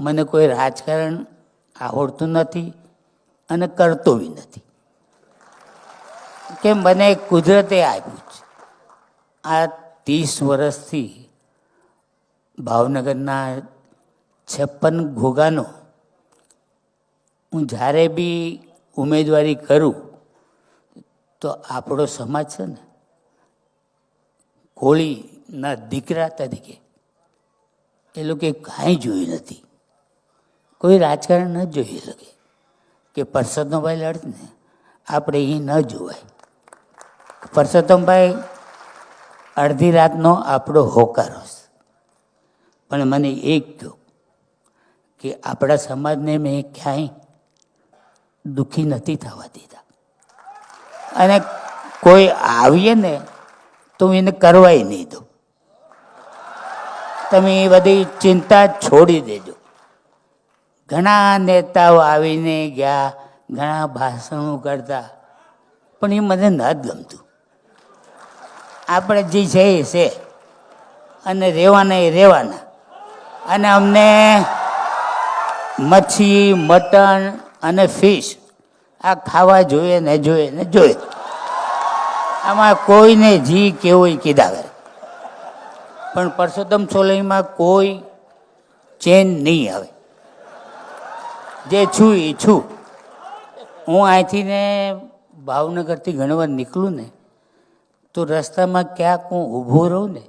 મને કોઈ રાજકારણ આવડતું નથી અને કરતો બી નથી. કે મને કુદરતે આપ્યું છે. આ ત્રીસ વર્ષથી ભાવનગરના છપ્પન ઘોગાનો હું જ્યારે બી ઉમેદવારી કરું, તો આપણો સમાજ છે ને, કોળીના દીકરા તરીકે, એ લોકોએ કાંઈ જોયું નથી. કોઈ રાજકારણ ન જોઈ શકે કે પરસોત્તમભાઈ લડત ને આપણે અહીં ન જોવાય. પરસોત્તમભાઈ અડધી રાતનો આપણો હોકારો છે પણ મને એક કહો કે આપણા સમાજને મેં ક્યાંય દુઃખી નથી થવા દીધા. અને કોઈ આવીએ ને તો એને કરવાય નહીં દઉં. તમે એ બધી ચિંતા છોડી દેજો. ઘણા નેતાઓ આવીને ગયા, ઘણા ભાષણો કરતા. પણ એ મને ન જ ગમતું. આપણે જે છે એ છે. અને રહેવાના એ રહેવાના. અને અમને મચ્છી, મટન અને ફિશ આ ખાવા જોઈએ ને જોઈએ ને જોઈએ. આમાં કોઈને જી કેવો કીધા કરે. પણ પરસોત્તમ સોલહીમાં કોઈ ચેન નહીં આવે. જે છું એ છું. હું અહીંથી ને ભાવનગરથી ઘણી વાર નીકળું ને, તો રસ્તામાં ક્યાંક હું ઊભો રહું ને,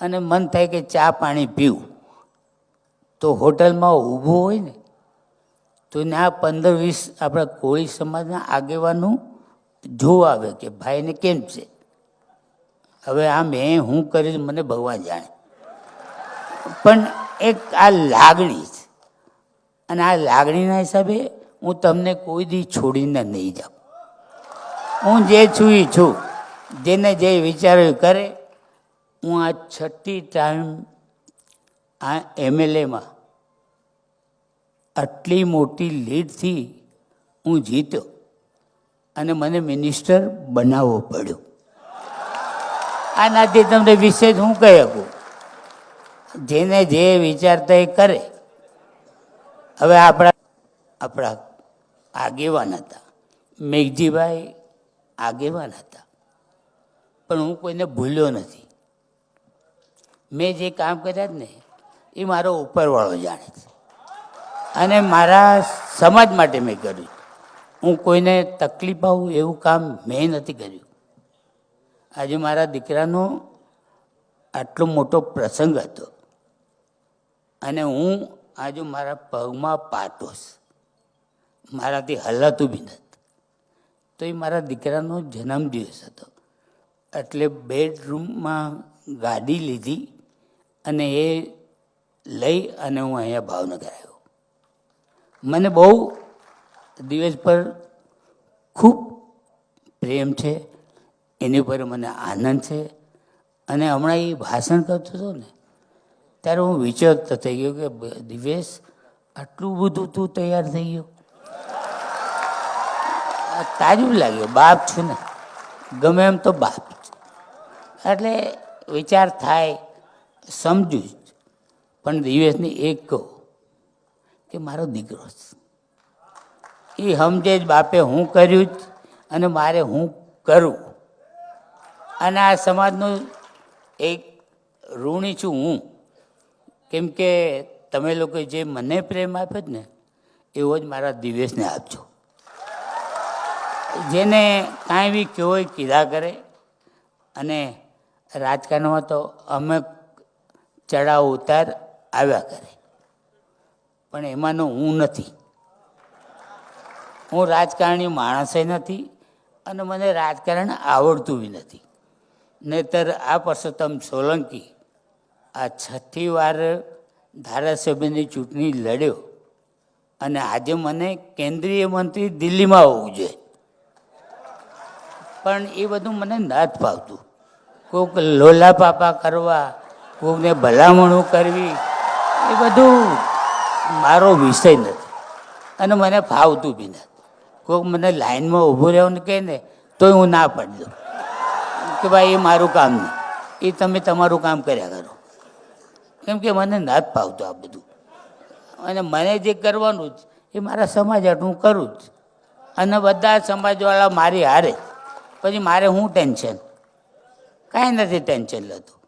અને મન થાય કે ચા પાણી પીવું. તો હોટલમાં ઊભું હોય ને, તો ત્યાં પંદર વીસ આપણા કોળી સમાજના આગેવાનું જોવા આવે કે ભાઈને કેમ છે? હવે આ મેં હું કરીશ, મને ભગવાન જાણે. પણ એક આ લાગણી છે. અને આ લાગણીના હિસાબે હું તમને કોઈ દી છોડીને નહીં જાઉં. હું જે છું એ છું. જેને જે વિચાર્યું એ કરે. હું આ છઠ્ઠી ટાઈમ આ એમએલએમાં આટલી મોટી લીડથી હું જીત્યો અને મને મિનિસ્ટર બનાવવો પડ્યો. આનાથી તમને વિશેષ હું કહી શકું? જેને જે વિચારતા એ કરે. હવે આપણા આપણા આગેવાન હતા. મેઘજીભાઈ આગેવાન હતા. પણ હું કોઈને ભૂલ્યો નથી. મેં જે કામ કર્યા જ ને, એ મારો ઉપરવાળો જાણે છે. અને મારા સમાજ માટે મેં કર્યું. હું કોઈને તકલીફ આવું એવું કામ મેં નથી કર્યું. આજે મારા દીકરાનો આટલો મોટો પ્રસંગ હતો. અને હું આજે મારા પગમાં પાટોસ મારાથી હલાતું બી નથી. તો એ મારા દીકરાનો જન્મદિવસ હતો. એટલે બેડરૂમમાં ગાડી લીધી અને એ લઈ અને હું અહીંયા ભાવનગર આવ્યો. મને બહુ દિવસ પર ખૂબ પ્રેમ છે. એની પર મને આનંદ છે. અને હમણાં એ ભાષણ કરતો હતો ને ત્યારે હું વિચારતો થઈ ગયો કે દિવેશ, આટલું બધું તું તૈયાર થઈ ગયો. તાજું લાગ્યું, બાપ છું ને. ગમે એમ તો બાપ. એટલે વિચાર થાય, સમજું જ. પણ દિવેશને એક કહું કે મારો દીકરો છે. એ સમજે જ બાપે હું કર્યું જ અને મારે હું કરું. અને આ સમાજનું એક ઋણી છું હું. કેમ કે તમે લોકો જે મને પ્રેમ આપ્યો ને, એવો જ મારા દિવેશને આપજો. જેને કાંઈ બી કેવો કીધા કરે. અને રાજકારણમાં તો અમે ચડાવ ઉતાર આવ્યા કરે. પણ એમાંનો હું નથી. હું રાજકારણી માણસે નથી અને મને રાજકારણ આવડતું બી નથી. નહીતર આ પરસોત્તમ સોલંકી આ છઠ્ઠી વાર ધારાસભ્યની ચૂંટણી લડ્યો અને આજે મને કેન્દ્રીય મંત્રી દિલ્હીમાં હોવું જોઈએ. પણ એ બધું મને નથી ફાવતું. કોઈક લોલા પાપા કરવા કોઈકને ભલામણો કરવી, એ બધું મારો વિષય નથી. અને મને ફાવતું બી નથી. કોઈક મને લાઈનમાં ઊભું રહેવાનું કહે ને, તોય હું ના પડી દઉં. કે ભાઈ, એ મારું કામ નહીં. એ તમે તમારું કામ કર્યા કરો. કેમ કે મને નથી ફાવતું આ બધું. અને મને જે કરવાનું જ, એ મારા સમાજ હાટુ હું કરું જ. અને બધા સમાજવાળા મારી હારે. પછી મારે હું ટેન્શન? કાંઈ નથી ટેન્શન લેતું.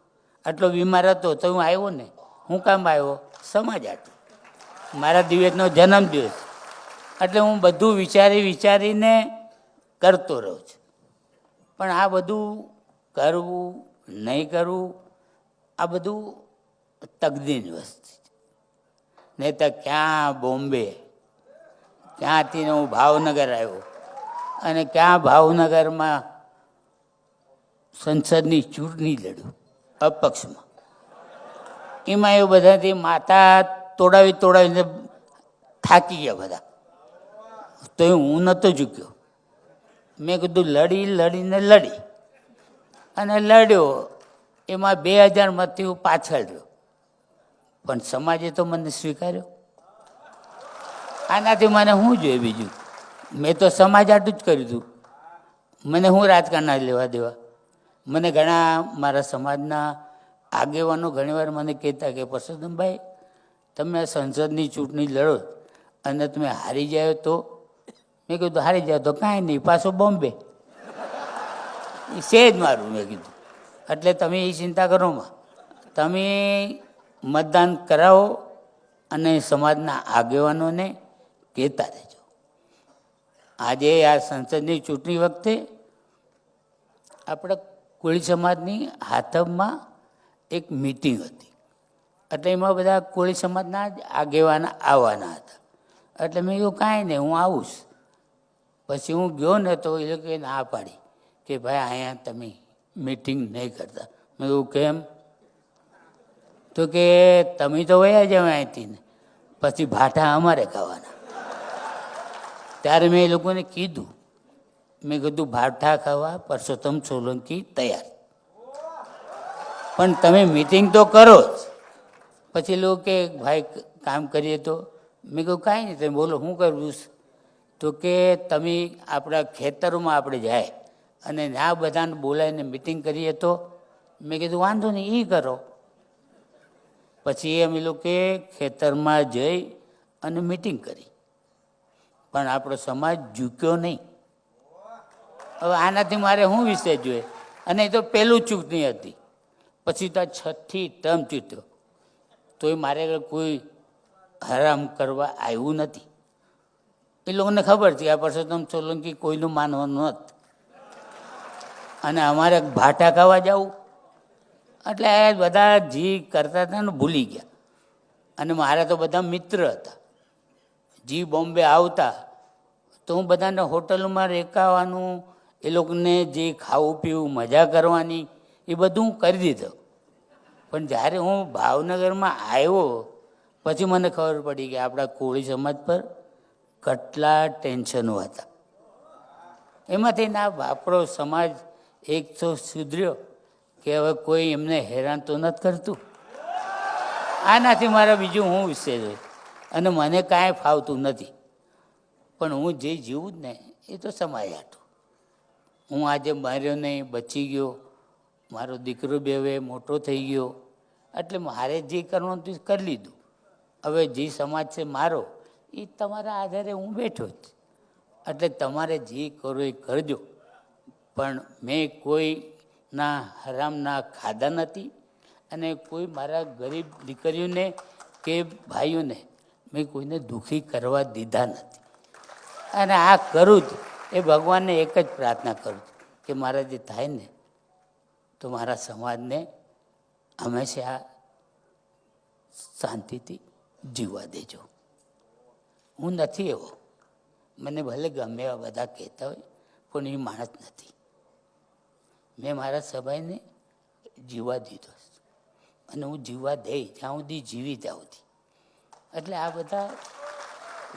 આટલો બીમાર હતો તો હું આવ્યો ને. હું કામ આવ્યો? સમાજ હાટુ મારા દિવસનો જન્મદિવસ. એટલે હું બધું વિચારી વિચારીને કરતો રહું છું. પણ આ બધું કરવું, નહીં કરવું, આ બધું તકદીરની વસ્તી. નહીં તો ક્યાં બોમ્બે? ક્યાંથી હું ભાવનગર આવ્યો? અને ક્યાં ભાવનગરમાં સંસદની ચૂંટણી લડ્યું? અપક્ષમાં. એમાં એવું બધાથી માતા તોડાવી તોડાવીને થાકી ગયા બધા. તો હું નહોતો ઝૂક્યો. મેં કીધું, લડી, લડીને લડી. અને લડ્યો. એમાં બે હજારમાંથી હું પાછળ રહ્યો. પણ સમાજે તો મને સ્વીકાર્યો. આનાથી મને શું જોઈએ બીજું? મેં તો સમાજ આટલું જ કર્યું હતું. મને હું રાજકારણના લેવા દેવા? મને ઘણા મારા સમાજના આગેવાનો ઘણીવાર મને કહેતા કે પરસોત્તમભાઈ તમે સંસદની ચૂંટણી લડો અને તમે હારી જાઓ તો? મેં કીધું, હારી જાય તો કાંઈ નહીં, પાછો બોમ્બે. છે જ મારું, મેં કીધું. એટલે તમે એ ચિંતા કરો તમે મતદાન કરાવો અને સમાજના આગેવાનોને કહેતા રહેજો. આજે આ સંસદની ચૂંટણી વખતે આપણે કોળી સમાજની હાથમમાં એક મિટિંગ હતી. એટલે એમાં બધા કોળી સમાજના જ આગેવાન આવવાના હતા. એટલે મેં કહ્યું કાંઈ નહીં, હું આવું પછી હું ગયો ને તો એ લોકોએ ના પાડી કે, ભાઈ, અહીંયા તમે મિટિંગ નહીં કરતા. મેં કહ્યું કેમ? તો કે, તમે તો વયા જાવ અહીંથી ને. પછી ભાઠા અમારે ખાવાના. ત્યારે મેં એ લોકોને કીધું. મેં કીધું, ભાઠા ખાવા, પરસોત્તમ સોલંકી તૈયાર. પણ તમે મિટિંગ તો કરો જ. પછી લોકો કે, ભાઈ, કામ કરીએ તો? મેં કહ્યું, કાંઈ નહીં, તમે બોલો શું કરવું તો કે, તમે આપણા ખેતરોમાં આપણે જાય અને ના બધાને બોલાવીને મિટિંગ કરીએ તો? મેં કીધું, વાંધો નહીં એ કરો. પછી અમે લોકોએ ખેતરમાં જઈ અને મિટિંગ કરી. પણ આપણો સમાજ ઝૂક્યો નહીં. હવે આનાથી મારે શું વિષય જોઈએ? અને એ તો પહેલું ચૂંટણી હતી. પછી તો છઠ્ઠી ટર્મ ચૂંટ્યો તોય મારે કોઈ હરામ કરવા આવ્યું નથી. એ લોકોને ખબર હતી, આ પરસોત્તમ સોલંકી કોઈનું માનવાનું નથી અને અમારે ભાટા ખાવા જવું. એટલે બધા જી કરતા હતા ને ભૂલી ગયા. અને મારા તો બધા મિત્ર હતા. જી બોમ્બે આવતા, તો હું બધાને હોટલમાં રેકાવાનું, એ લોકોને જે ખાવું પીવું, મજા કરવાની, એ બધું હું કરી દીધો. પણ જ્યારે હું ભાવનગરમાં આવ્યો, પછી મને ખબર પડી કે આપણા કોળી સમાજ પર કેટલા ટેન્શનો હતા. એમાંથી ના આપણો સમાજ એક તો સુધર્યો. કે હવે કોઈ એમને હેરાન તો નથી કરતું? આનાથી મારા બીજું હું વિશે જોઈએ. અને મને કાંઈ ફાવતું નથી. પણ હું જે જીવું જ ને, એ તો સમાય હતું. હું આજે માર્યો નહીં, બચી ગયો. મારો દીકરો બે હવે મોટો થઈ ગયો. એટલે મારે જે કરવાનું એ કરી લીધું. હવે જે સમાજ છે મારો, એ તમારા આધારે હું બેઠો જ. એટલે તમારે જે કરો એ કરજો. પણ મેં કોઈના હરામના ખાધા નથી. અને કોઈ મારા ગરીબ દીકરીઓને કે ભાઈઓને મેં કોઈને દુઃખી કરવા દીધા નથી. અને આ કરું જ, એ ભગવાનને એક જ પ્રાર્થના કરું છું કે મારા જે થાય ને તો મારા સમાજને હંમેશા શાંતિથી જીવવા દેજો. હું નથી એવો. મને ભલે ગમે એવા બધા કહેતા હોય, પણ એ માણસ નથી. મેં મારા સભાઈને જીવવા દીધો અને હું જીવવા દઈ જ્યાં સુધી જીવી ત્યાં સુધી એટલે આ બધા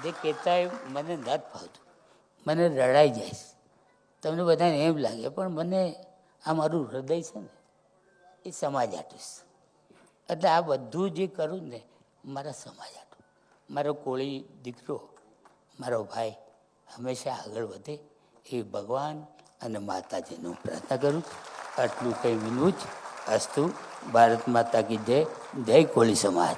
જે કહેતા હોય, મને નથી ભાવતું મને રડાઈ જાય તમને બધાને એમ લાગે, પણ મને આ મારું હૃદય છે ને, એ સમાજ આટું એટલે આ બધું જે કરું ને, મારા સમાજ આટું મારો કોળી દીકરો, મારો ભાઈ હંમેશા આગળ વધે એ ભગવાન અને માતાજીનું પ્રાર્થના કરું. આટલું કંઈ વિનવું જ. અસ્તુ, ભારત માતા કી જય. જય કોળી સમાજ.